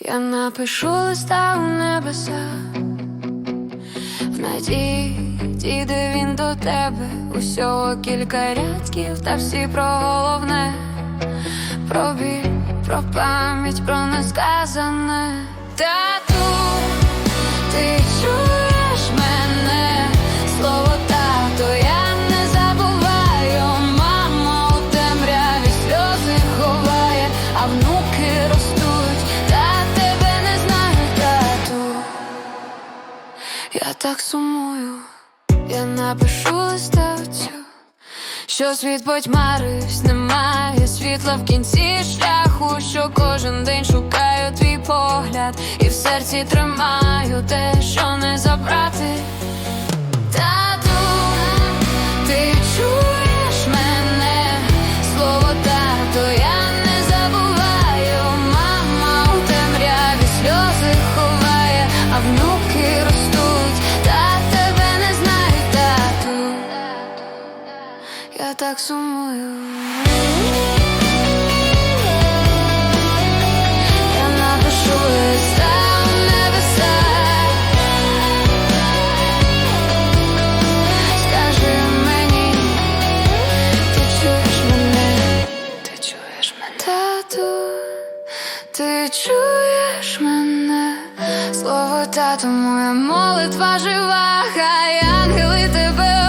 Я напишу листа у небеса, в надії дійде він до тебе. Усього кілька рядків, та всі про головне, про біль, про пам'ять, про несказане. Тату, ти чуєш мене, слово тато, я не забуваю. Мама у темряві сльози ховає, а внуки ростуть, так сумую, я напишу листовцю, що світ потьмаривсь, немає світла в кінці шляху, що кожен день шукаю твій погляд, і в серці тримаю те, що не забрати. Так сумую. Я напишу у небеса. Мені, ти чуєш мене, ти чуєш мене, тату, ти чуєш мене, слово тату, моя молитва жива, хай ангели тебе